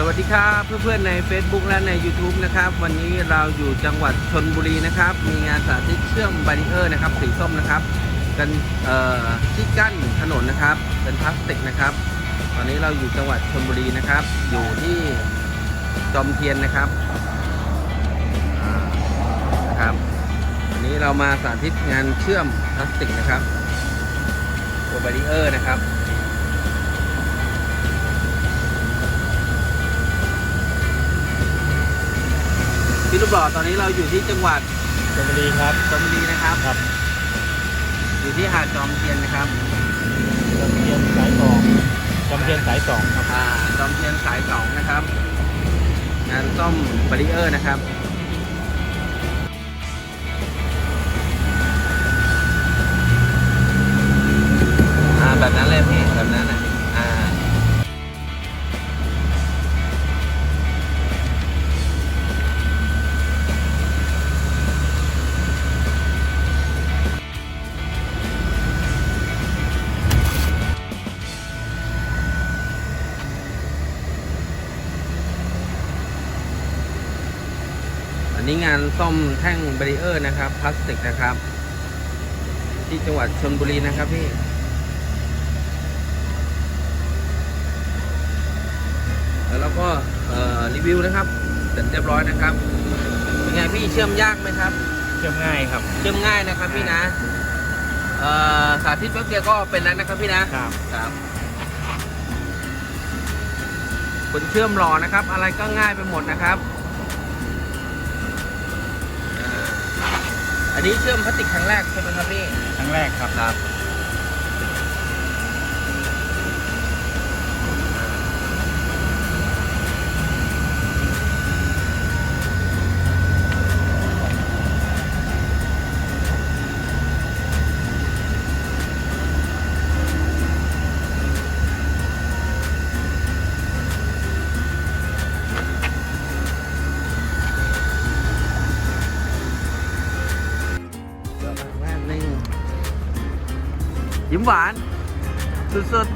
สวัสดีครับเพื่อนๆใน Facebook และใน YouTube นะครับ วันนี้เราอยู่จังหวัดชนบุรีนะครับ มีงานสาธิตเชื่อมบารีเออร์นะครับสีส้มนะครับ กันเอ่อที่กั้นถนนนะครับ เป็นพลาสติกนะครับ ตอนนี้เราอยู่จังหวัดชนบุรีนะครับ อยู่ที่จอมเทียนนะครับนะครับวันนี้เรามาสาธิตงานเชื่อมพลาสติกนะครับตัวบารีเออร์นะครับ พี่ลูกหล่อตอนนี้เราอยู่ที่จังหวัดชลบุรีครับชลบุรีนะครับ ครับ อยู่ที่หาดจอมเทียนนะครับจำเพียนสายสองจำเพียนสายสองครับอ่าจอมเทียนสายสองนะครับงานซ่อมบารีเออร์นะครับ นนี้งานซ่อมแท่งบารีเออร์นะครับพลาสติกนะครับ ที่จังหวัดชลบุรีนะครับพี่แล้วเราก็เอ่อรีวิวนะครับเสร็จเรียบร้อยนะครับเป็นไงพี่เชื่อมยากไหมครับ เชื่อมง่ายครับ เชื่อมง่ายนะครับพี่นะเอ่อสาธิตแป๊บเดียวก็เป็นแล้วนะครับพี่นะครับครับคนเชื่อมหล่อนะครับ อะไรก็ง่ายไปหมดนะครับ อันนี้เชื่อมพลาสติกครั้งแรกใช่ไหมครับพี่ ครั้งแรกครับครับ ยวแป๊บนึงยิ้มหวานสุด